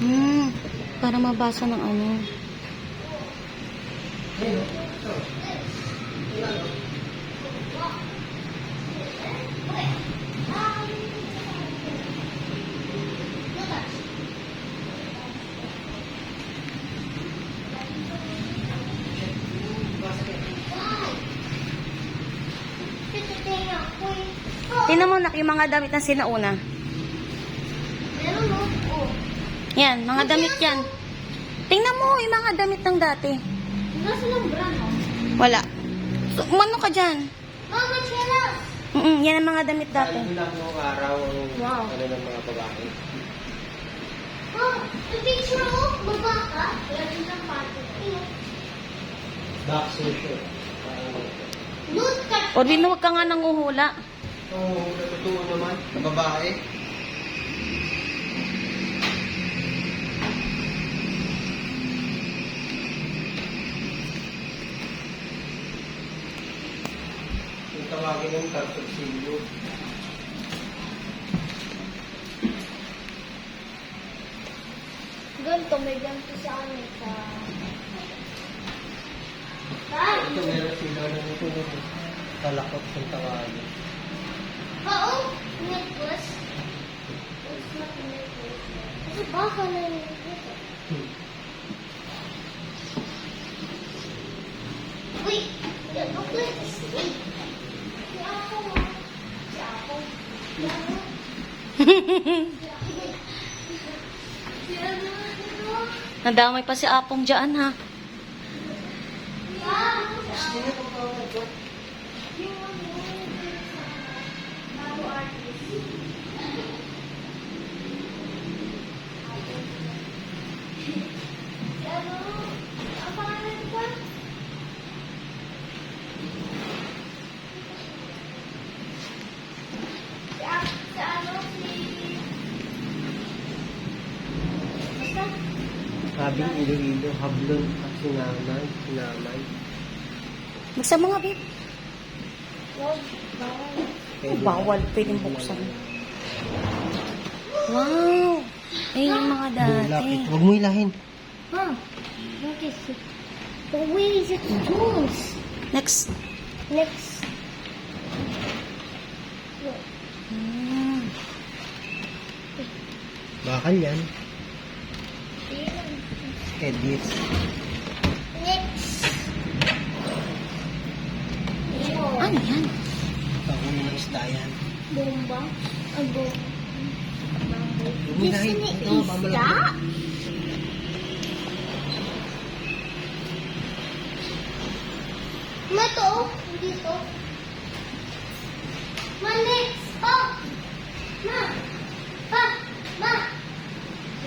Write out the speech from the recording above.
Hmm, para mabasa ng ano. Hey, Tingnan mo nak yung mga damit na sinauna. Meron? Oh. Yan, mga damit yan. Tingnan mo yung mga damit ng dati. Nasa ng brand mo? Wala. So, umano ka dyan? Mama, chelas! Mm yan ang mga damit dati. Ano lang nung araw ang Wow. ano ng mga babae. Oh, the picture mo, baba ka. Wala din ng pato. Shirt. Parang Loot ka. O, di na wag ka nga nanguhula. Oo, oh, natutuwa naman. Na babae. Yung tawagin ng tartoksilyo. Ganito, may ganito sa amin sa... Ito meron sila ng ito. Talakot ng tawagin. Oo, necklace. It's not a necklace. Kasi baka na yung necklace. Wait, snake. Si. Si Ako. Si? Ano? Nadamay pa si Apong dyan, ha? Ah, Sabi Iloilo, hablon at sinamay, sinamay. Mo nga, babe. Wag, bawal. Bawal, pwedeng buksan. Wow! Ayun yung mga dati. Lapit. Huwag mo ilahin. Huh? What is it? But where is it jewels? Next. Next. Hmm. Bakal yan. Edit. Next. Ano yan? Ako ng isda yan. Bomba? Disney Ito, babalak isda? Mato, dito.